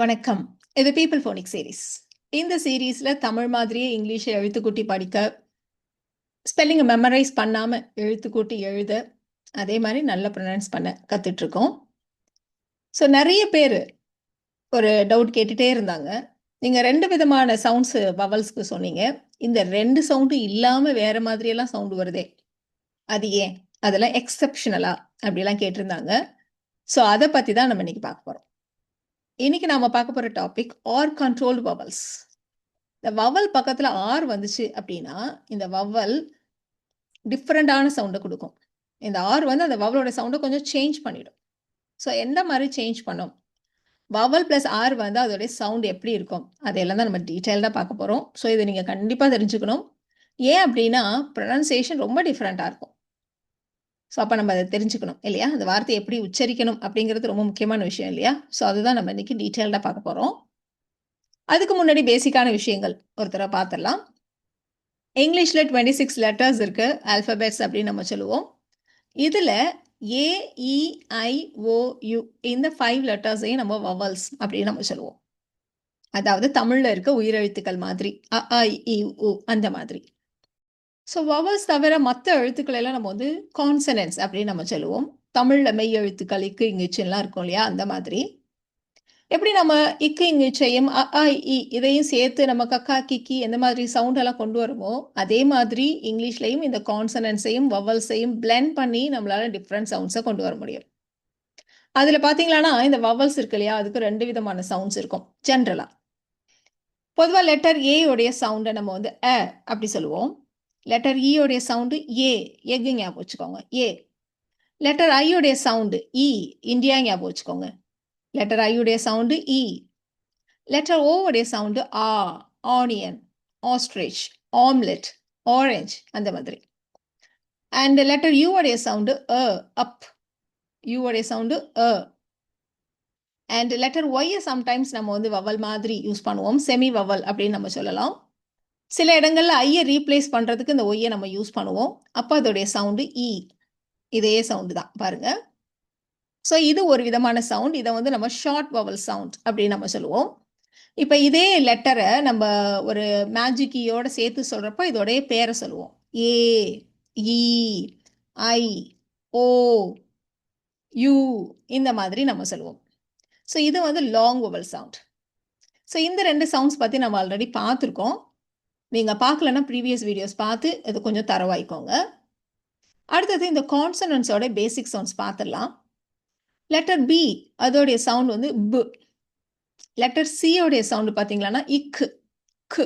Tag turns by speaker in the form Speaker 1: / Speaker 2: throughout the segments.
Speaker 1: வணக்கம். இது people phonic series இந்த சீரீஸில் தமிழ் மாதிரியே இங்கிலீஷை எழுத்துக்கூட்டி படிக்க ஸ்பெல்லிங்கை மெமரைஸ் பண்ணாமல் எழுத்துக்கூட்டி எழுத அதே மாதிரி நல்லா ப்ரொனவுன்ஸ் பண்ண கற்றுட்ருக்கோம் ஸோ நிறைய பேர் ஒரு டவுட் கேட்டுட்டே இருந்தாங்க. நீங்கள் ரெண்டு விதமான சவுண்ட்ஸ் வவல்ஸ்க்கு சொன்னீங்க. இந்த ரெண்டு சவுண்டும் இல்லாமல் வேறு மாதிரியெல்லாம் சவுண்டு வருதே. அது ஏன்? அதெல்லாம் எக்ஸப்ஷனலா அப்படிலாம் கேட்டிருந்தாங்க. ஸோ அதை பற்றி தான் நம்ம இன்னைக்கு பார்க்க போகிறோம் இன்னைக்கு நாம பார்க்க போற டாபிக் ஆர் கண்ட்ரோல்டு வவல்ஸ் இந்த வவல் பக்கத்துல ஆர் வந்துச்சு அப்படின்னா இந்த வவல் டிஃப்ரெண்டான சவுண்டை கொடுக்கும். இந்த ஆர் வந்து அந்த வவலோட சவுண்டை கொஞ்சம் சேஞ்ச் பண்ணிடும். ஸோ எந்த மாதிரி சேஞ்ச் பண்ணும்? வவல் பிளஸ் ஆர் வந்து அதோடைய சவுண்ட் எப்படி இருக்கும்? அதையெல்லாம் தான் நம்ம டீட்டெயில்டாக பார்க்க போகிறோம் ஸோ இதை நீங்கள் கண்டிப்பாக தெரிஞ்சுக்கணும். ஏன் அப்படின்னா ப்ரொனன்சியேஷன் ரொம்ப டிஃப்ரெண்ட்டாக இருக்கும். ஸோ அப்போ நம்ம அதை தெரிஞ்சுக்கணும் இல்லையா? அந்த வார்த்தையை எப்படி உச்சரிக்கணும் அப்படிங்கிறது ரொம்ப முக்கியமான விஷயம் இல்லையா? ஸோ அதுதான் நம்ம இன்னைக்கு டீட்டெயில்டாக பார்க்க போகிறோம் அதுக்கு முன்னாடி பேசிக்கான விஷயங்கள் ஒருத்தரை பார்த்துடலாம். இங்கிலீஷில் டுவெண்ட்டி சிக்ஸ் லெட்டர்ஸ் இருக்குது ஆல்ஃபபெட்ஸ் அப்படின்னு நம்ம சொல்லுவோம். இதில் A E I O U e, இந்த ஃபைவ் லெட்டர்ஸையும் நம்ம வவல்ஸ் அப்படின்னு நம்ம சொல்லுவோம். அதாவது தமிழில் இருக்க உயிரெழுத்துக்கள் மாதிரி அ இ, உ அந்த மாதிரி. ஸோ வவல்ஸ் தவிர மற்ற எழுத்துக்கள் எல்லாம் நம்ம வந்து கான்சனன்ஸ் அப்படின்னு நம்ம சொல்லுவோம். தமிழில் மெய் எழுத்துக்கள் இக்கு இங்கிச்சுலாம் இருக்கும் இல்லையா? அந்த மாதிரி. எப்படி நம்ம இக்கு இங்கிச்சையும் அ ஆ, இ, இதையும் சேர்த்து நம்ம கக்கா கிக்கி எந்த மாதிரி சவுண்ட் எல்லாம் கொண்டு வருமோ அதே மாதிரி இங்கிலீஷ்லையும் இந்த கான்சனன்ஸையும் வவல்ஸையும் பிளெண்ட் பண்ணி நம்மளால டிஃப்ரெண்ட் சவுண்ட்ஸை கொண்டு வர முடியும். அதில் பார்த்தீங்களான்னா இந்த வவல்ஸ் இருக்கு இல்லையா? அதுக்கு ரெண்டு விதமான சவுண்ட்ஸ் இருக்கும். ஜென்ரலாக பொதுவாக லெட்டர் ஏ உடைய சவுண்டை நம்ம வந்து அ அப்படி சொல்லுவோம். லெட்டர் இ சவுண்டு ஏ எக்கு ஞாபகம் வச்சுக்கோங்க. ஏ லெட்டர் ஐயோடைய சவுண்டு இ இந்தியா ஞாபகம் வச்சுக்கோங்க. லெட்டர் ஐ சவுண்டு இ லெட்டர் ஓவுடைய சவுண்டு ஆ ஆனியன் ஆஸ்ட்ரிச் ஆம்லெட் ஆரஞ்ச் அந்த மாதிரி. அண்ட் லெட்டர் யூ சவுண்டு அ அப் யூ சவுண்டு அ அண்ட் லெட்டர் ஒய்யை சம்டைம்ஸ் நம்ம வந்து வவல் மாதிரி யூஸ் பண்ணுவோம். செமி வவல் அப்படின்னு நம்ம சொல்லலாம். சில இடங்கள்ல ஐயை ரீப்ளேஸ் பண்றதுக்கு இந்த ஒய்யை நம்ம யூஸ் பண்ணுவோம். அப்போ அதோடைய சவுண்டு இ e. இதே சவுண்டு தான். பாருங்க. ஸோ இது ஒரு விதமான சவுண்ட் இதை வந்து நம்ம ஷார்ட் வவல் சவுண்ட் அப்படின்னு நம்ம சொல்லுவோம். இப்போ இதே லெட்டரை நம்ம ஒரு மேஜிக்கியோட e சேர்த்து சொல்கிறப்ப இதோடைய பேரை சொல்லுவோம். ஏ இ ஐ ஓ யூ இந்த மாதிரி நம்ம சொல்லுவோம். ஸோ இது வந்து லாங் வவல் சவுண்ட் ஸோ இந்த ரெண்டு சவுண்ட்ஸ் பற்றி நம்ம ஆல்ரெடி பார்த்துருக்கோம். நீங்கள் பார்க்கலன்னா ப்ரீவியஸ் வீடியோஸ் பார்த்து இது கொஞ்சம் தரவாய்க்கோங்க. அடுத்தது இந்த கான்சனன்ஸோட பேசிக் சவுண்ட்ஸ் பார்த்துடலாம். லெட்டர் பி அதோடைய சவுண்ட் வந்து பு லெட்டர் சியோடைய சவுண்டு பார்த்தீங்களான்னா இக்கு கு.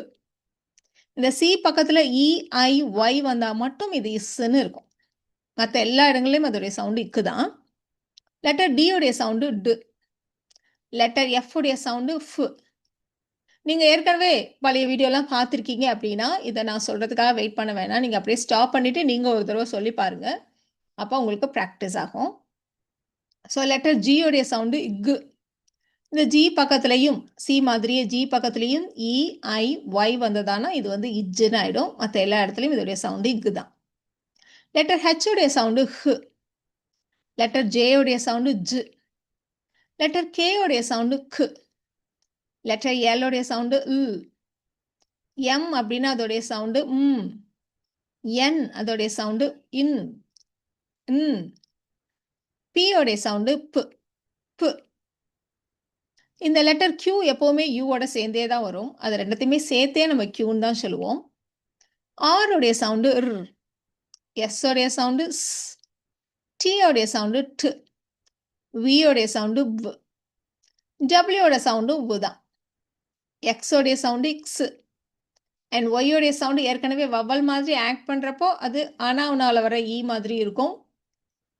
Speaker 1: இந்த சி பக்கத்தில் இ e, ஐ ஒய் வந்தால் மட்டும் இது இஸ்ன்னு இருக்கும். மற்ற எல்லா இடங்கள்லையும் அதோடைய சவுண்டு இக்கு தான். லெட்டர் டியோடைய சவுண்டு டு. லெட்டர் எஃப் உடைய சவுண்டு ஃபு நீங்கள் ஏற்கனவே பழைய வீடியோலாம் பார்த்துருக்கீங்க அப்படின்னா இதை நான் சொல்கிறதுக்காக வெயிட் பண்ண வேணாம். நீங்கள் அப்படியே ஸ்டாப் பண்ணிவிட்டு நீங்கள் ஒரு தடவை சொல்லி பாருங்கள் அப்போ உங்களுக்கு ப்ராக்டிஸ் ஆகும். ஸோ லெட்டர் ஜியோடைய சவுண்டு இக்கு இந்த ஜி பக்கத்துலையும் சி மாதிரியே ஜி பக்கத்துலேயும் இ e, ஐ ஒய் வந்ததானா இது வந்து இஜ்ஜுன்னு ஆகிடும் மற்ற எல்லா இடத்துலையும் இதோடைய சவுண்டு இக்கு தான். லெட்டர் ஹெச் சவுண்டு ஹ். லெட்டர் ஜேயோடைய சவுண்டு ஜ். லெட்டர் கேயோடைய சவுண்டு கு லெட்டர் ஏலோடைய சவுண்டு உ. எம் அப்படின்னா அதோடைய சவுண்டு ம் என் அதோடைய சவுண்டு இன் இன் பியோடைய சவுண்டு பு பு இந்த லெட்டர் கியூ எப்போவுமே யூவோட சேர்ந்தே தான் வரும். அது ரெண்டுத்தையுமே சேர்த்தே நம்ம கியூன்னு தான் சொல்லுவோம். ஆருடைய சவுண்டு ர். எஸ்ஸோடைய சவுண்டு ஸ். டீயோடைய சவுண்டு ட். வியோடைய சவுண்டு வ். டபிள்யூட சவுண்டு வு தான். எக்ஸோடைய சவுண்டு இக்ஸ் அண்ட் ஒய்யோடைய சவுண்டு ஏற்கனவே வவல் மாதிரி ஆக்ட் பண்ணுறப்போ அது அனாவனாவில் வர ஈ e மாதிரி இருக்கும்.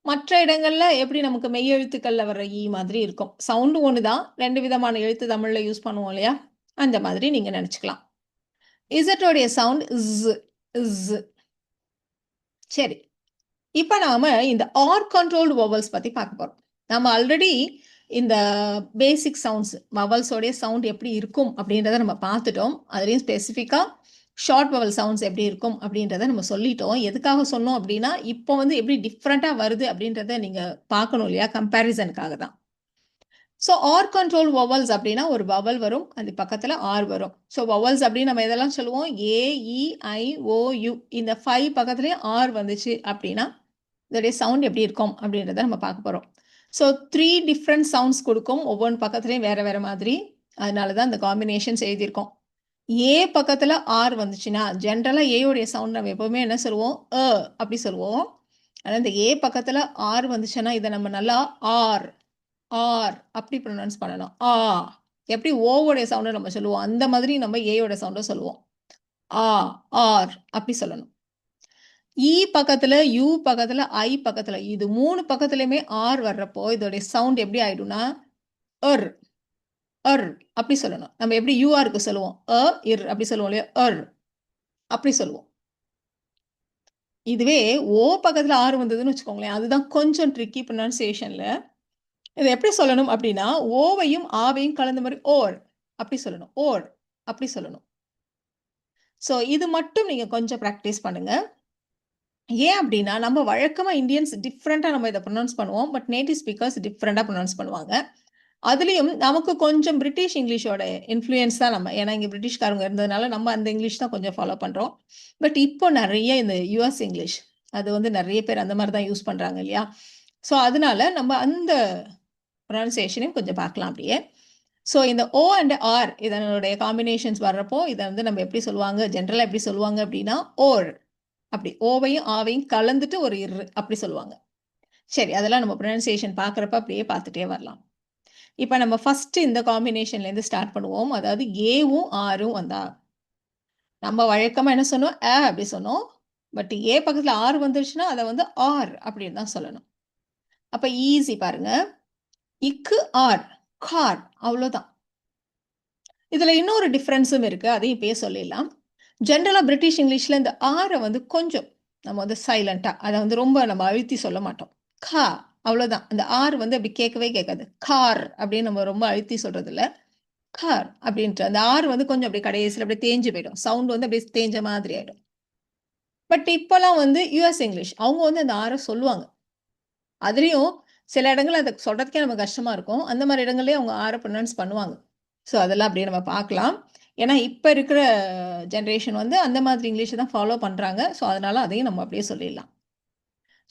Speaker 1: மற்ற இடங்களில் எப்படி நமக்கு மெய்யெழுத்துக்களில் வர ஈ e மாதிரி இருக்கும். சவுண்டு ஒன்று தான் ரெண்டு விதமான எழுத்து தமிழில் யூஸ் பண்ணுவோம் இல்லையா? அந்த மாதிரி நீங்கள் நினச்சிக்கலாம். இசட்டோடைய சவுண்ட் இஸ் இஸ் சரி. இப்போ நாம் இந்த ஆர் கண்ட்ரோல்டு வவல்ஸ் பற்றி பார்க்க போகிறோம் நம்ம ஆல்ரெடி இந்த பேசிக் சவுண்ட்ஸ் வவல்ஸோடைய சவுண்ட் எப்படி இருக்கும் அப்படின்றத நம்ம பார்த்துட்டோம். அதுலேயும் ஸ்பெசிஃபிக்காக ஷார்ட் வவல் சவுண்ட்ஸ் எப்படி இருக்கும் அப்படின்றத நம்ம சொல்லிட்டோம். எதுக்காக சொன்னோம் அப்படின்னா இப்போ வந்து எப்படி டிஃப்ரெண்ட்டாக வருது அப்படின்றத நீங்கள் பார்க்கணும் இல்லையா? கம்பேரிசனுக்காக தான். ஸோ ஆர் கண்ட்ரோல் வவல்ஸ் அப்படின்னா ஒரு வவல் வரும் அது பக்கத்தில் ஆர் வரும். ஸோ வவல்ஸ் அப்படின்னு நம்ம இதெல்லாம் சொல்லுவோம்? A E I O U e, இந்த ஃபைவ் பக்கத்துலேயே ஆர் வந்துச்சு அப்படின்னா இதோடைய சவுண்ட் எப்படி இருக்கும் அப்படின்றத நம்ம பார்க்க போகிறோம் ஸோ த்ரீ டிஃப்ரெண்ட் சவுண்ட்ஸ் கொடுக்கும். ஒவ்வொன்று பக்கத்துலேயும் வேறு வேறு மாதிரி. அதனால தான் இந்த காம்பினேஷன்ஸ் எழுதியிருக்கோம். ஏ பக்கத்தில் ஆர் வந்துச்சுன்னா ஜென்ரலாக ஏயோடைய சவுண்ட் நம்ம எப்போவுமே என்ன சொல்லுவோம்? அ அப்படி சொல்லுவோம். ஆனால் இந்த ஏ பக்கத்தில் ஆர் வந்துச்சுன்னா இதை நம்ம நல்லா ஆர் ஆர் அப்படி ப்ரொனவுன்ஸ் பண்ணணும். ஆ. எப்படி ஓவோடைய சவுண்டை நம்ம சொல்லுவோம்? அந்த மாதிரி நம்ம ஏயோட சவுண்டை சொல்லுவோம். ஆ ஆர் அப்படி சொல்லணும். E இ பக்கத்தில் யூ பக்கத்தில் ஐ பக்கத்தில் இது மூணு பக்கத்துலயுமே ஆர் வர்றப்போ இதோடைய சவுண்ட் எப்படி ஆயிடும்னா அர் அர் அப்படி சொல்லணும். நம்ம எப்படி யூஆருக்கு சொல்லுவோம்? அ இர் அப்படி சொல்லுவோம் இல்லையா? அர் அப்படி சொல்லுவோம். இதுவே ஓ பக்கத்தில் ஆறு வந்ததுன்னு வச்சுக்கோங்களேன் அதுதான் கொஞ்சம் ட்ரிக்கி ப்ரொனன்சியேஷன்ல இதை எப்படி சொல்லணும் அப்படின்னா ஓவையும் ஆவையும் கலந்த மாதிரி ஓர் அப்படி சொல்லணும். ஓர் அப்படி சொல்லணும். ஸோ இது மட்டும் நீங்கள் கொஞ்சம் ப்ராக்டிஸ் பண்ணுங்க. ஏன் அப்படின்னா நம்ம வழக்கமாக இந்தியன்ஸ் டிஃப்ரெண்ட்டாக நம்ம இதை ப்ரொனவுன்ஸ் பண்ணுவோம். பட் நேட்டிவ் ஸ்பீக்கர்ஸ் டிஃப்ரெண்ட்டாக ப்ரொனவுன்ஸ் பண்ணுவாங்க. அதுலேயும் நமக்கு கொஞ்சம் பிரிட்டிஷ் இங்கிலீஷோட இன்ஃப்ளூயன்ஸ் தான் நம்ம. ஏன்னா இங்கே பிரிட்டிஷ்காரங்க இருந்ததுனால நம்ம அந்த இங்கிலீஷ் தான் கொஞ்சம் ஃபாலோ பண்ணுறோம் பட் இப்போ நிறைய இந்த யுஎஸ் இங்கிலீஷ் அது வந்து நிறைய பேர் அந்த மாதிரி தான் யூஸ் பண்ணுறாங்க இல்லையா? ஸோ அதனால நம்ம அந்த ப்ரொனன்சியேஷனையும் கொஞ்சம் பார்க்கலாம் அப்படியே. ஸோ இந்த ஓ அண்ட் ஆர் இதனுடைய காம்பினேஷன்ஸ் வர்றப்போ இதை வந்து நம்ம எப்படி சொல்லுவாங்க? ஜென்ரலாக எப்படி சொல்லுவாங்க அப்படின்னா ஓர் அப்படி ஓவையும் ஆவையும் கலந்துட்டு ஒரு இரு அப்படி சொல்லுவாங்க. சரி அதெல்லாம் நம்ம ப்ரொனன்சியேஷன் பார்க்குறப்ப அப்படியே பார்த்துட்டே வரலாம். இப்போ நம்ம ஃபஸ்ட்டு இந்த காம்பினேஷன்லேருந்து ஸ்டார்ட் பண்ணுவோம். அதாவது ஏவும் ஆரும் வந்தா. நம்ம வழக்கமாக என்ன சொன்னோம்? ஏ அப்படி சொன்னோம். பட் ஏ பக்கத்தில் ஆறு வந்துருச்சுன்னா அதை வந்து ஆர் அப்படின்னு தான் சொல்லணும். அப்போ ஈஸி பாருங்க. இக்கு ஆர் கார் அவ்வளோதான் இதில் இன்னொரு டிஃப்ரென்ஸும் இருக்குது அதையும் இப்பயே சொல்லிடலாம். ஜென்ரலாக பிரிட்டிஷ் இங்கிலீஷில் இந்த ஆரை வந்து கொஞ்சம் நம்ம வந்து சைலண்ட்டாக அதை வந்து ரொம்ப நம்ம அழுத்தி சொல்ல மாட்டோம். கா அவ்வளோதான் அந்த ஆர் வந்து அப்படி கேட்கவே கேட்காது. கார் அப்படின்னு நம்ம ரொம்ப அழுத்தி சொல்றது இல்லை கார் அப்படின்ட்டு அந்த ஆர் வந்து கொஞ்சம் அப்படி கடைசியில் அப்படியே தேஞ்சு போயிடும். சவுண்ட் வந்து அப்படியே தேஞ்ச மாதிரி ஆயிடும். பட் இப்போலாம் வந்து யூஎஸ் இங்கிலீஷ் அவங்க வந்து அந்த ஆரை சொல்லுவாங்க. அதுலேயும் சில இடங்கள் அதை சொல்கிறதுக்கே நம்ம கஷ்டமாக இருக்கும். அந்த மாதிரி இடங்கள்லேயே அவங்க ஆரை ப்ரொனவுன்ஸ் பண்ணுவாங்க. ஸோ அதெல்லாம் அப்படியே நம்ம பார்க்கலாம். ஏன்னா இப்போ இருக்கிற ஜென்ரேஷன் வந்து அந்த மாதிரி இங்கிலீஷை தான் ஃபாலோ பண்ணுறாங்க ஸோ அதனால அதையும் நம்ம அப்படியே சொல்லிடலாம்.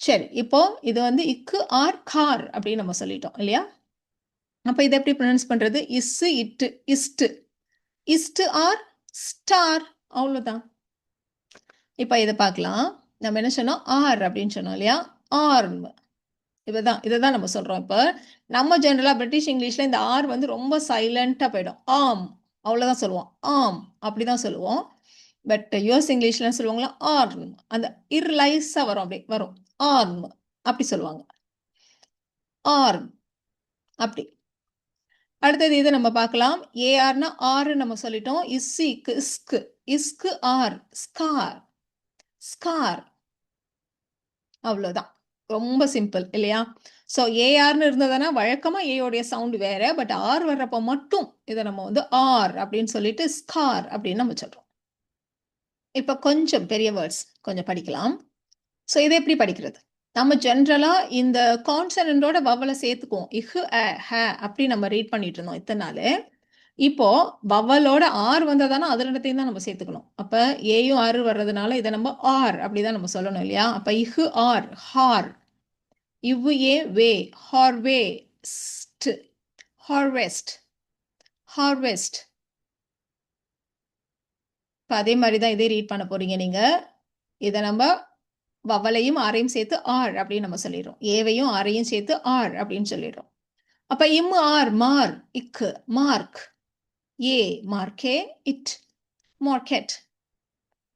Speaker 1: சரி இப்போ இது வந்து இக்கு ஆர் கார் அப்படின்னு நம்ம சொல்லிட்டோம் இல்லையா? அப்போ இதை எப்படி ப்ரொனவுன்ஸ் பண்ணுறது இஸ்ஸு இட்டு இஸ்ட்டு இஸ்ட்டு ஆர் ஸ்டார் அவ்வளோதான் இப்போ இதை பார்க்கலாம். நம்ம என்ன சொன்னோம்? ஆர் அப்படின்னு சொன்னோம் இல்லையா? ஆர்ம் இதுதான் இதை தான் நம்ம சொல்கிறோம் இப்போ. நம்ம ஜென்ரலாக பிரிட்டிஷ் இங்கிலீஷில் இந்த ஆர் வந்து ரொம்ப சைலண்ட்டாக போயிடும். ஆம். அவ்வளோதான் சொல்லுவோம் ஆம் அப்படி தான் சொல்லுவோம் பட் யூஎஸ் இங்கிலீஷில் சொல்லுவாங்களா? ஆர்ம். அந்த இர்லைஸாக வரும் அப்படி வரும். ஆர்ம். அப்படி சொல்லுவாங்க. ஆர்ம். அப்படி. அடுத்தது இதை நம்ம பார்க்கலாம். ஏஆர்னா ஆறு நம்ம சொல்லிட்டோம். இஸ்ஸிக்கு இஸ்கு இஸ்கு ஆர் ஸ்கார் ஸ்கார் அவ்வளோதான் ரொம்ப சிம்பிள் இல்லையா? ஸோ ஏஆர்னு இருந்ததுன்னா வழக்கமாக ஏயோடைய சவுண்டு வேற பட் ஆர் வர்றப்போ மட்டும் இதை நம்ம வந்து ஆர் அப்படின்னு சொல்லிட்டு ஸ்கார் அப்படின்னு நம்ம சொல்கிறோம் இப்போ கொஞ்சம் பெரிய வேர்ட்ஸ் கொஞ்சம் படிக்கலாம். ஸோ இதை எப்படி படிக்கிறது? நம்ம ஜென்ரலாக இந்த கான்சனண்டோட வவலை சேர்த்துக்குவோம். இஹு அ ஹ அப்படி நம்ம ரீட் பண்ணிட்டு இருந்தோம் இத்தனை நாள் இப்போ வவலோட ஆர் வந்ததானா அது ரெண்டத்தையும் தான் நம்ம சேர்த்துக்கணும். அப்போ ஏயும் ஆறு வர்றதுனால இதை நம்ம ஆர் அப்படிதான் நம்ம சொல்லணும் இல்லையா? அப்போ இஹு ஆர் ஹார் இவ்வு ஏ வே ஹார்வேஸ்ட் ஹார்வெஸ்ட் ஹார்வெஸ்ட். இப்போ அதே மாதிரி தான் இதே ரீட் பண்ண போறீங்க நீங்க. இதை நம்ம வவலையும் ஆரையும் சேர்த்து ஆர் அப்படின்னு நம்ம சொல்லிடுறோம். ஏவையும் ஆரையும் சேர்த்து ஆர் அப்படின்னு சொல்லிடுறோம். அப்ப இம் ஆர் மார் இக்கு மார்க். ஏ மார்க்கே இட் மார்க்கெட்.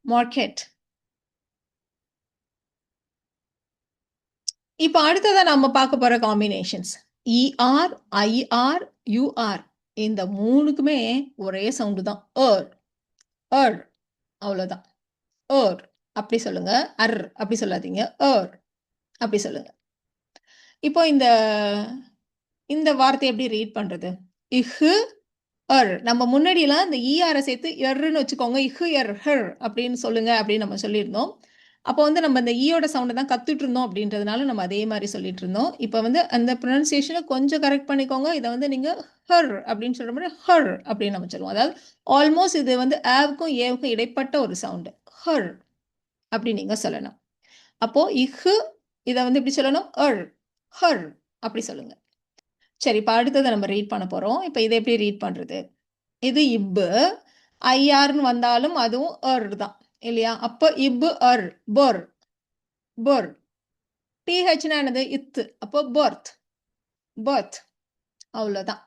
Speaker 1: மார்க்கெட். இப்போ அடுத்ததான் நம்ம பார்க்க போகிற காம்பினேஷன்ஸ் இஆர் ஐஆர் யூஆர் இந்த மூணுக்குமே ஒரே சவுண்டு தான். Er, er, ஏர் ஏர் அவ்வளோதான் ஏர் er, அப்படி சொல்லுங்க. அர் அப்படி சொல்லாதீங்க. ஏர் அப்படி சொல்லுங்க. இப்போ இந்த இந்த வார்த்தை எப்படி ரீட் பண்ணுறது இஹு அர் நம்ம முன்னாடியெல்லாம் இந்த e இஆரை சேர்த்து எர்ன்னு வச்சுக்கோங்க. இஹு எர் ஹர் அப்படின்னு சொல்லுங்க அப்படின்னு நம்ம சொல்லியிருந்தோம். அப்போ வந்து நம்ம இந்த ஈயோட சவுண்டை தான் கத்துட்டு இருந்தோம் அப்படின்றதுனால நம்ம அதே மாதிரி சொல்லிட்டு இருந்தோம் இப்போ வந்து அந்த ப்ரொனன்சியேஷனை கொஞ்சம் கரெக்ட் பண்ணிக்கோங்க. இதை வந்து நீங்கள் ஹர் அப்படின்னு சொல்கிற மாதிரி ஹர் அப்படின்னு நம்ம சொல்லுவோம். அதாவது ஆல்மோஸ்ட் இது வந்து ஆவுக்கும் ஏவுக்கும் இடைப்பட்ட ஒரு சவுண்டு ஹர் அப்படி நீங்க சொல்லணும். அப்போ இஹு இதை வந்து எப்படி சொல்லணும்? அர் ஹர் அப்படி சொல்லுங்க. சரி இப்போ அடுத்ததை நம்ம ரீட் பண்ண போகிறோம் இப்போ இதை எப்படி ரீட் பண்ணுறது இது இப்பு ஐஆர்னு வந்தாலும் அதுவும் அர் தான். இல்லையா? அப்போ இப்பு அர் பொர். பொர். டிஹெச்னா என்னது? இத்து. அப்போ பர்த். பர்த். அவ்வளோதான்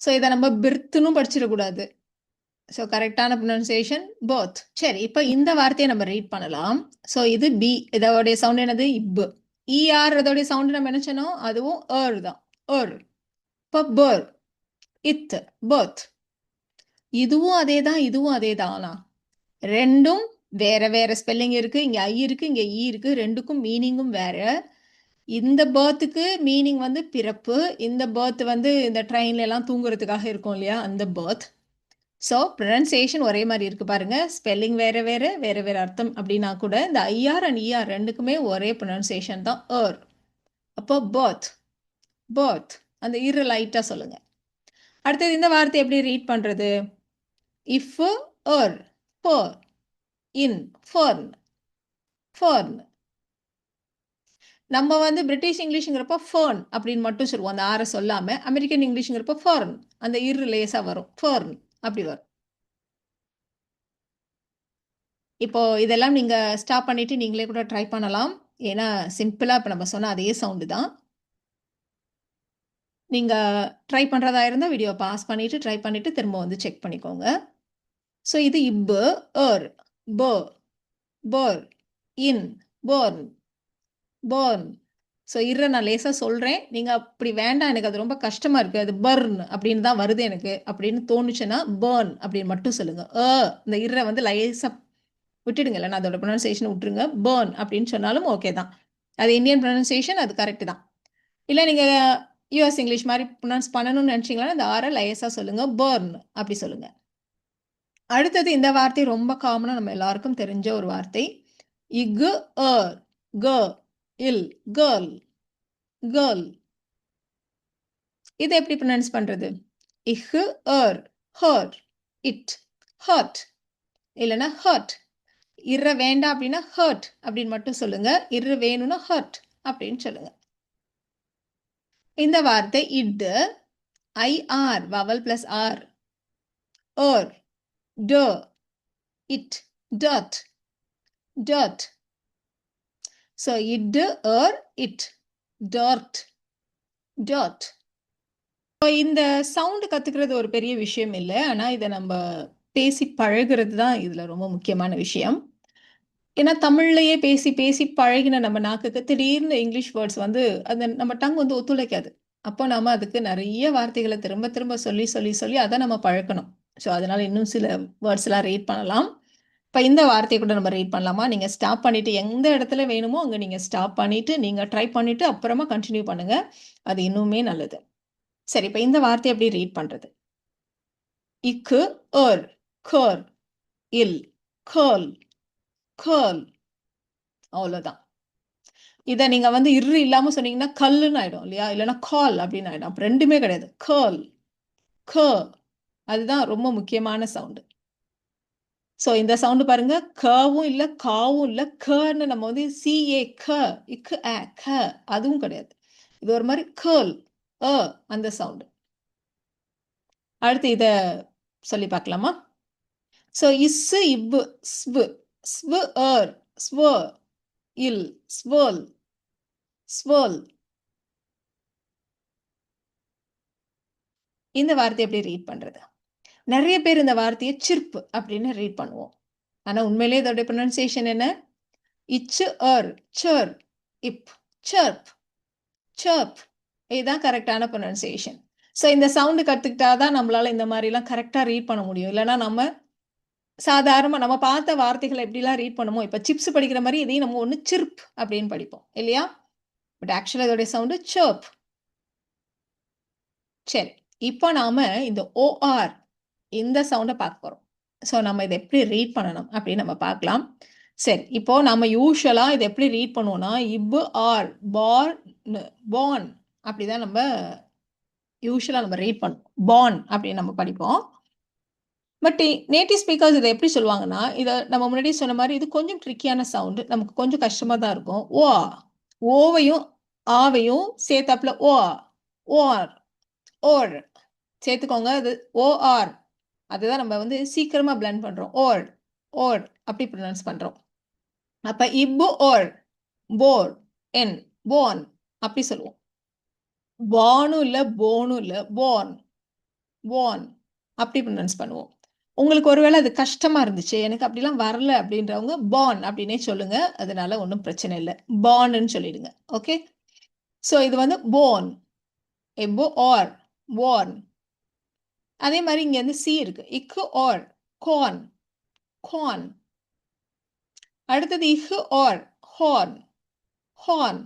Speaker 1: ஸோ இதை நம்ம பிர்த்துன்னு படிச்சிடக்கூடாது. ஸோ கரெக்டான ப்ரொனன்சியேஷன் போத் சரி இப்போ இந்த வார்த்தையை நம்ம ரீட் பண்ணலாம். ஸோ இது பி இதோடைய சவுண்ட் என்னது? இப்பு இஆர் அதோடைய சவுண்ட் நம்ம நினைச்சனோ அதுவும் ஏர் தான். ஏர் இப்போ பர். இத் பர்த். இதுவும் அதே தான் இதுவும் அதே தான் ஆனால் ரெண்டும் வேற வேற ஸ்பெல்லிங் இருக்கு இங்க ஐ இருக்கு இங்க ஈ இருக்கு ரெண்டுக்கும் மீனிங்கும் வேற. இந்த பேர்த்துக்கு மீனிங் வந்து பிறப்பு இந்த பேர்த் வந்து இந்த ட்ரெயின்ல எல்லாம் தூங்குறதுக்காக இருக்கும் இல்லையா அந்த பேர்த் ஸோ ப்ரொனன்சியேஷன் ஒரே மாதிரி இருக்கு பாருங்க ஸ்பெல்லிங் வேற வேற வேற வேற அர்த்தம் அப்படின்னா கூட இந்த ஐஆர் அண்ட் இஆர் ரெண்டுக்குமே ஒரே ப்ரொனன்சியேஷன் தான் ஏர் அப்போ பேர்த் பேர்த் அந்த இரு லைட்டாக சொல்லுங்க. அடுத்தது இந்த வார்த்தை எப்படி ரீட் பண்ணுறது F er er. Fer N fern fern. நம்ம வந்து பிரிட்டிஷ் இங்கிலீஷுங்கிறப்ப ஃபர்ன் அப்படின்னு மட்டும் சொல்லுவோம். அந்த ஆரை சொல்லாமல் அமெரிக்கன் இங்கிலீஷுங்கிறப்ப ஃபர்ன் அந்த இரு லேசா வரும். ஃபோர்ன் அப்படி வரும். இப்போ இதெல்லாம் நீங்கள் ஸ்டாப் பண்ணிவிட்டு நீங்களே கூட ட்ரை பண்ணலாம். ஏன்னா சிம்பிளாக இப்போ நம்ம சொன்ன அதே சவுண்டு தான். நீங்கள் ட்ரை பண்ணுறதா இருந்தால் வீடியோ பாஸ் பண்ணிவிட்டு ட்ரை பண்ணிவிட்டு திரும்ப வந்து செக் பண்ணிக்கோங்க. ஸோ இது இப்பு ஏர் ப போர் இன் போர்ன் போர்ன். ஸோ இற நான் லேசாக சொல்கிறேன் நீங்கள் அப்படி வேண்டாம். எனக்கு அது ரொம்ப கஷ்டமாக இருக்குது அது பர்ன் அப்படின்னு தான் வருது எனக்கு. அப்படின்னு தோணுச்சுன்னா பேர்ன் அப்படின்னு மட்டும் சொல்லுங்கள் அ இந்த இற வந்து லேசாக விட்டுடுங்க நான் அதோட ப்ரொனன்சியேஷன் விட்டுருங்க. பர்ன் அப்படின்னு சொன்னாலும் ஓகே தான். அது இந்தியன் ப்ரொனன்சியேஷன் அது கரெக்டு தான். இல்லை நீங்கள் யூஎஸ் இங்கிலீஷ் மாதிரி ப்ரொனவுன்ஸ் பண்ணணும்னு நினச்சிங்களா அந்த ஆரை லேசாக சொல்லுங்கள் பர்ன் அப்படி சொல்லுங்கள் அடுத்தது இந்த வார்த்தை ரொம்ப காமனாக நம்ம எல்லாருக்கும் தெரிஞ்ச ஒரு வார்த்தை. இகு ஏர் க இல் கேர்ள் கேர்ள். இதை எப்படி ப்ரொனவுன்ஸ் பண்ணுறது இஹு ஏர் ஹர் இட் ஹர்ட். இல்லைன்னா ஹர்ட். இற வேண்டாம் அப்படின்னா ஹர்ட் அப்படின்னு மட்டும் சொல்லுங்க. இரு வேணும்னா ஹர்ட் அப்படின்னு சொல்லுங்க. இந்த வார்த்தை D I R vowel plus R er ட இட் dirt. டட் ஸோ இட் it, இட் டார்ட் இப்போ இந்த சவுண்டு கற்றுக்கிறது ஒரு பெரிய விஷயம் இல்லை. ஆனால் இதை நம்ம பேசி பழகிறது தான் இதில் ரொம்ப முக்கியமான விஷயம். ஏன்னா தமிழ்லையே பேசி பேசி பழகின நம்ம நாக்குக்கு திடீர்னு இங்கிலீஷ் வேர்ட்ஸ் வந்து அந்த நம்ம டங் வந்து ஒத்துழைக்காது. அப்போ நாம் அதுக்கு நிறைய வார்த்தைகளை திரும்ப திரும்ப சொல்லி சொல்லி சொல்லி அதை நம்ம பழக்கணும். ஸோ அதனால இன்னும் சில வேர்ட்ஸ் எல்லாம் ரீட் பண்ணலாம். இப்போ இந்த வார்த்தையை கூட நம்ம ரீட் பண்ணலாமா? நீங்கள் ஸ்டாப் பண்ணிட்டு எந்த இடத்துல வேணுமோ அங்கே நீங்கள் ஸ்டாப் பண்ணிட்டு நீங்கள் ட்ரை பண்ணிட்டு அப்புறமா கண்டினியூ பண்ணுங்க. அது இன்னுமே நல்லது. சரி இப்போ இந்த வார்த்தையை எப்படி ரீட் பண்றது? இக்கு ஏர் கர் இல் கேர்ள் கேர்ள் அவ்வளோதான் இதை நீங்க வந்து இரு இல்லாம சொன்னீங்கன்னா கல்லுன்னு ஆயிடும் இல்லையா? இல்லைன்னா கால் அப்படின்னு ஆயிடும். அப்ப ரெண்டுமே கிடையாது. கேர்ள் க அதுதான் ரொம்ப முக்கியமான சவுண்டு. ஸோ இந்த சவுண்டு பாருங்க கவும் இல்லை காவும் இல்லை கன்னு நம்ம வந்து சிஏ க இக்கு அ க அதுவும் கிடையாது. இது ஒரு மாதிரி கேர்ல் அ அந்த சவுண்டு. அடுத்து இத சொல்லி பார்க்கலாமா? ஸோ இஸ்ஸு இப்பு ஸ்வு ஸ்வு ஏர் ஸ்வ இல் ஸ்வல் ஸ்வல். இந்த வார்த்தையை எப்படி ரீட் பண்றது? நிறைய பேர் இந்த வார்த்தையை சிற்பு அப்படின்னு ரீட் பண்ணுவோம். ஆனால் உண்மையிலேயே இதோடைய ப்ரொனன்சியேஷன் என்ன? இச்சு அர் சர் இப் சர்ப் சர்ப். இதுதான் கரெக்டான ப்ரொனன்சியேஷன் ஸோ இந்த சவுண்டு கற்றுக்கிட்டா தான் நம்மளால் இந்த மாதிரிலாம் கரெக்டாக ரீட் பண்ண முடியும். இல்லைன்னா நம்ம சாதாரணமாக நம்ம பார்த்த வார்த்தைகளை எப்படிலாம் ரீட் பண்ணுமோ இப்போ சிப்ஸ் படிக்கிற மாதிரி இதையும் நம்ம ஒன்று சிர்ப் அப்படின்னு படிப்போம். இல்லையா? பட் ஆக்சுவலாக இதோடைய சவுண்டு சர்ப். சரி. இப்போ நாம இந்த ஓஆர் இந்த சவுண்டை பார்க்க போகிறோம் ஸோ நம்ம இதை எப்படி ரீட் பண்ணணும் அப்படின்னு நம்ம பார்க்கலாம். சரி இப்போ நம்ம யூஷுவலா இதை எப்படி ரீட் பண்ணுவோம்னா இப்பு ஆர் பார்ன் பார்ன் அப்படிதான் நம்ம யூஷுவலாக நம்ம ரீட் பண்ணுவோம். பான் அப்படின்னு நம்ம படிப்போம். பட் நேட்டிவ் ஸ்பீக்கர்ஸ் இதை எப்படி சொல்லுவாங்கன்னா இதை நம்ம முன்னாடி சொன்ன மாதிரி இது கொஞ்சம் ட்ரிக்கியான சவுண்டு நமக்கு கொஞ்சம் கஷ்டமாக தான் இருக்கும். ஓ ஓவையும் ஆவையும் சேர்த்தாப்புல ஓ ஓர் ஓர். சேர்த்துக்கோங்க அது ஓஆர் அதுதான் நம்ம வந்து சீக்கிரமாக பிளண்ட் பண்ணுறோம் ஓர் ஓர் அப்படி ப்ரொனவுன்ஸ் பண்ணுறோம் அப்போ இப்பு ஓர் போர் என் போன் அப்படி சொல்லுவோம். பானும் இல்லை போனும் இல்லை போன் போன் அப்படி ப்ரொனவுன்ஸ் பண்ணுவோம். உங்களுக்கு ஒருவேளை அது கஷ்டமாக இருந்துச்சு எனக்கு அப்படிலாம் வரல அப்படின்றவங்க பான் அப்படின்னே சொல்லுங்க. அதனால ஒன்றும் பிரச்சனை இல்லை. பான்னு சொல்லிடுங்க. ஓகே ஸோ இது வந்து போன் எபோ ஆர் போர்ன் அதே மாதிரி இங்க வந்து சி இருக்கு. இக்கு ஆர் கார்ன் கோன் அடுத்தது H R horn horn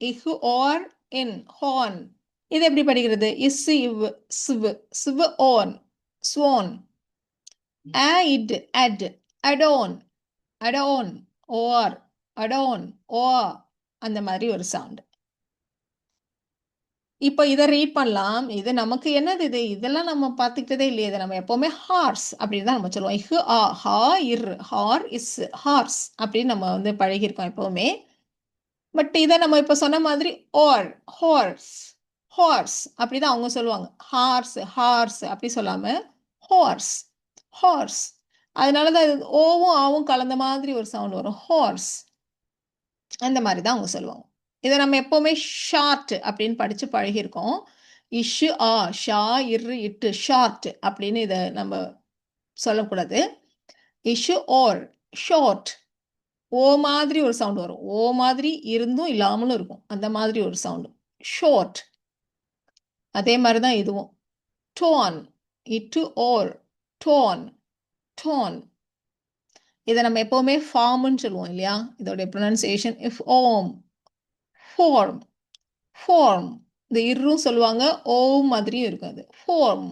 Speaker 1: H R N horn இது எப்படி படிக்கிறது? இஸ் இவ் சிவ். சிவ் own sworn D ad adorn adorn or adorn ஓ அந்த மாதிரி ஒரு சவுண்ட் இப்போ இதை ரீட் பண்ணலாம். இது நமக்கு என்னது இது? இதெல்லாம் நம்ம பார்த்துக்கிட்டதே இல்லையே. இது நம்ம எப்பவுமே ஹார்ஸ் அப்படின்னு தான் நம்ம சொல்லுவோம். இஹ் ஆ ஹா இர் ஹார் இஸ் ஹார்ஸ் அப்படின்னு நம்ம வந்து பழகியிருக்கோம் எப்பவுமே. பட் இதை நம்ம இப்போ சொன்ன மாதிரி ஓர் ஹார்ஸ் ஹார்ஸ் அப்படிதான் அவங்க சொல்லுவாங்க. ஹார்ஸ் ஹார்ஸ் அப்படி சொல்லாம ஹார்ஸ் ஹார்ஸ் அதனால தான் இது ஓவும் ஆவும் கலந்த மாதிரி ஒரு சவுண்ட் வரும். ஹார்ஸ் அந்த மாதிரி தான் அவங்க சொல்லுவாங்க. இதை நம்ம எப்போவுமே ஷார்ட் அப்படின்னு படித்து பழகியிருக்கோம். இஷு ஆ ஷா இரு இட்டு ஷார்ட் அப்படின்னு இதை நம்ம சொல்லக்கூடாது. இஷு ஓர் ஷார்ட் ஓ மாதிரி ஒரு சவுண்ட் வரும். ஓ மாதிரி இருந்தும் இல்லாமலும் இருக்கும். அந்த மாதிரி ஒரு சவுண்டு ஷார்ட் அதே மாதிரி தான் இதுவும். டோன் இட்டு ஓர். டோன் டோன் இதை நம்ம எப்போவுமே ஃபார்ம்னு சொல்லுவோம் இல்லையா? இதோடைய ப்ரொனன்சியேஷன் இஃப் ஓம் ஃபார்ம் ஃபார்ம் இந்த இரும் சொல்லுவாங்க ஓ மாதிரியும் இருக்கும் அது. ஃபார்ம்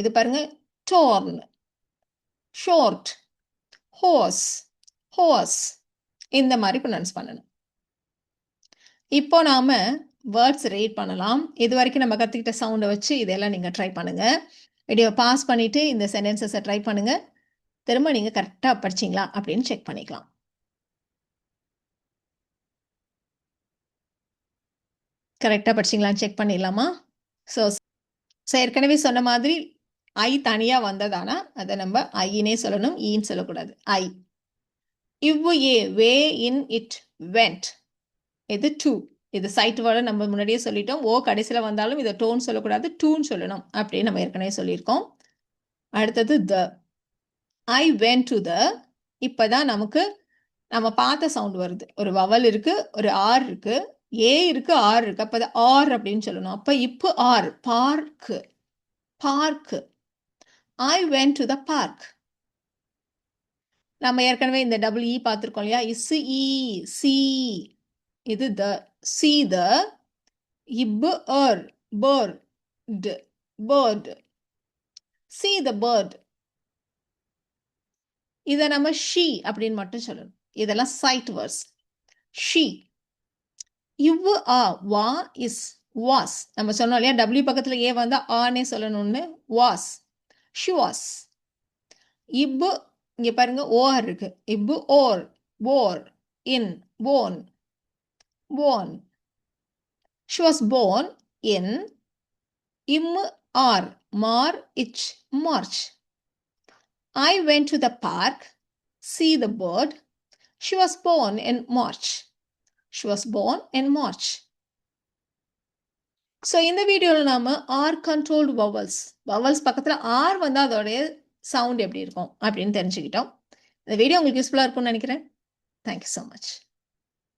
Speaker 1: இது பாருங்க டோர்ன் ஷோர்ட் ஹோஸ் ஹோஸ் இந்த மாதிரி ப்ரொனன்ஸ் பண்ணணும். இப்போ நாம வேர்ட்ஸ் ரீட் பண்ணலாம். இது வரைக்கும் நம்ம கற்றுக்கிட்ட சவுண்டை வச்சு இதெல்லாம் நீங்கள் ட்ரை பண்ணுங்க. வீடியோ பாஸ் பண்ணிட்டு இந்த சென்டென்சஸை ட்ரை பண்ணுங்க. திரும்ப நீங்கள் கரெக்டாக படிச்சிங்களா அப்படின்னு செக் பண்ணிக்கலாம். கரெக்டாக படிச்சிங்களான்னு செக் பண்ணிடலாமா? ஸோ ஸோ ஏற்கனவே சொன்ன மாதிரி ஐ தனியாக வந்ததானா? அதை நம்ம ஐயினே சொல்லணும் e ஈன்னு சொல்லக்கூடாது. ஐ இவ்வு ஏ வே இன் இட் வெண்ட் இது டூ இது சைட் வேர்டை நம்ம முன்னாடியே சொல்லிட்டோம். ஓ கடைசியில் வந்தாலும் இதை டோன் சொல்லக்கூடாது டூன்னு சொல்லணும் அப்படின்னு நம்ம ஏற்கனவே சொல்லியிருக்கோம். அடுத்தது த ஐ வென் டு த இப்போ தான் நமக்கு நம்ம பார்த்த சவுண்ட் வருது. ஒரு வவல் இருக்குது ஒரு ஆர் இருக்குது ஏ இருக்கு ஆர் இருக்கு. அப்போ அது ஆர் அப்படின்னு சொல்லணும். அப்போ இப்போ R park park I went to the park நம்ம ஏற்கனவே இந்த டபுள் இ e பார்த்துருக்கோம் இல்லையா? இஸ் இ சி இது த சி த இப்பு அர் bird bird see the bird இதை நம்ம ஷீ அப்படின்னு மட்டும் சொல்லணும். இதெல்லாம் சைட் வேர்ஸ் ஷீ இவ்வு ஆ வா இஸ் வாஸ். நம்ம சொன்னோம் இல்லையா? டபிள்யூ பக்கத்தில் ஏ வந்தால் ஆனே சொல்லணும்னு. வாஸ். ஷி வாஸ் இப்பு இங்கே பாருங்க ஓர் இருக்கு. இப்பு or bore N born. Born. She was born in him R மார் இச் March. I went to the park see the bird she was born in March She was born in March. So இந்த வீடியோவில் நாம் R controlled vowels vowels பக்கத்தில் ஆர் வந்தால் அதோடைய sound எப்படி இருக்கும் அப்படின்னு தெரிஞ்சுக்கிட்டோம். இந்த வீடியோ உங்களுக்கு யூஸ்ஃபுல்லாக இருக்கும்னு நினைக்கிறேன். Thank you so much